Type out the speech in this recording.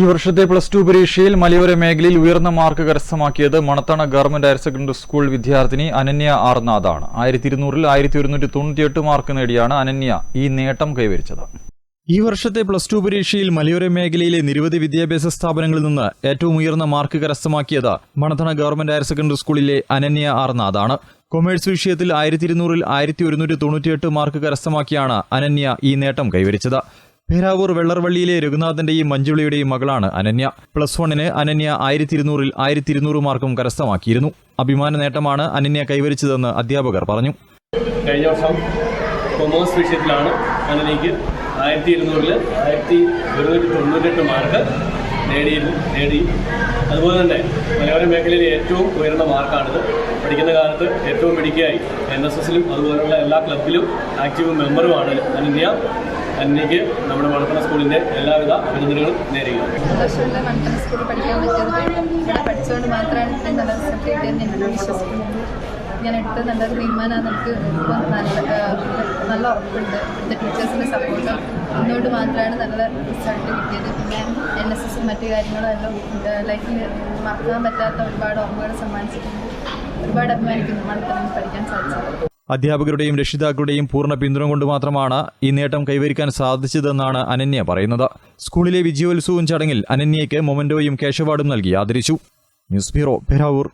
ഈ വർഷത്തെ plus two പരീക്ഷയിൽ മലയോര മേഖലയിൽ ഉയർന്ന മാർക്ക് കരസ്ഥമാക്കിയത് Manathana government higher secondary school വിദ്യാർത്ഥിനി അനന്യ ആർനാഥാണ്. ആയിരത്തി ഇരുന്നൂറിൽ ആയിരത്തി ഒരുന്നൂറ്റി തൊണ്ണൂറ്റിയെട്ട് മാർക്ക് നേടിയാണ് അനന്യ ഈ നേട്ടം കൈവരിച്ചത്. ഈ വർഷത്തെ പ്ലസ് ടു പരീക്ഷയിൽ മലയോര മേഖലയിലെ നിരവധി വിദ്യാഭ്യാസ സ്ഥാപനങ്ങളിൽ നിന്ന് ഏറ്റവും ഉയർന്ന മാർക്ക് കരസ്ഥമാക്കിയത് മണത്തണ ഗവൺമെന്റ് ഹയർ സെക്കൻഡറി സ്കൂളിലെ അനന്യ ആർനാഥാണ്. കൊമേഴ്സ് വിഷയത്തിൽ ആയിരത്തി ഇരുന്നൂറിൽ ആയിരത്തി ഒരുന്നൂറ്റി തൊണ്ണൂറ്റിയെട്ട് മാർക്ക് കരസ്ഥമാക്കിയാണ് അനന്യ ഈ നേട്ടം കൈവരിച്ചത്. പേരാവൂർ വെള്ളർവള്ളിയിലെ രഘുനാഥന്റെയും മഞ്ജുളിയുടെയും മകളാണ് അനന്യ. പ്ലസ് വണ്ണിന് അനന്യ ആയിരത്തി ഇരുന്നൂറിൽ ആയിരത്തി ഇരുന്നൂറ് മാർക്കും കരസ്ഥമാക്കിയിരുന്നു. അഭിമാന നേട്ടമാണ് അനന്യ കൈവരിച്ചതെന്ന് അധ്യാപകർ പറഞ്ഞു. കഴിഞ്ഞ വർഷം കൊമേഴ്സ് വിഷയത്തിലാണ് അനനിക്ക് ആയിരത്തി ഇരുന്നൂറിൽ ആയിരത്തി ഒരുന്നൂറ്റി തൊണ്ണൂറ്റെട്ട് മാർക്ക് നേടിയിരുന്നു നേടി. അതുപോലെ തന്നെ മലയോര മേഖലയിലെ ഏറ്റവും ഉയർന്ന മാർക്കാണിത്. പഠിക്കുന്ന കാലത്ത് ഏറ്റവും മിടുക്കിയായി എൻ എസ് എസിലും അതുപോലെയുള്ള എല്ലാ ക്ലബിലും ആക്റ്റീവ് മെമ്പറുമാണ് അനന്യ. അനന്യയ്ക്ക് നമ്മുടെ മണപ്പണ സ്കൂളിന്റെ എല്ലാവിധ അഭിനന്ദനങ്ങളും നേരുകയാണ്. ഞാൻ എടുത്ത നല്ലൊരു തീരുമാനമാണ് എനിക്ക് നല്ല നല്ല ഉറപ്പുണ്ട്. ഇവിടുത്തെ ടീച്ചേഴ്സിന്റെ സപ്പോർട്ട് മുന്നോട്ട് മാത്രമാണ് നല്ല റിസൾട്ട് കിട്ടിയത്. പിന്നെ എൻ എസ് എസും മറ്റു കാര്യങ്ങളും എല്ലാം ലൈഫിൽ മറക്കാൻ പറ്റാത്ത ഒരുപാട് ഓർമ്മകൾ സമ്മാനിച്ചിട്ടുണ്ട്. ഒരുപാട് അഭിമാനിക്കുന്നു മണത്തിൽ പഠിക്കാൻ സാധിച്ചത് അധ്യാപകരുടെയും രക്ഷിതാക്കളുടെയും പൂർണ പിന്തുണ കൊണ്ട് മാത്രമാണ് ഈ നേട്ടം കൈവരിക്കാൻ സാധിച്ചതെന്നാണ് അനന്യ പറയുന്നത്. സ്കൂളിലെ വിജയോത്സവം ചടങ്ങിൽ അനന്യയ്ക്ക് മൊമന്റോയും കേശവാടും നൽകി ആദരിച്ചു. News bureau Peravoor.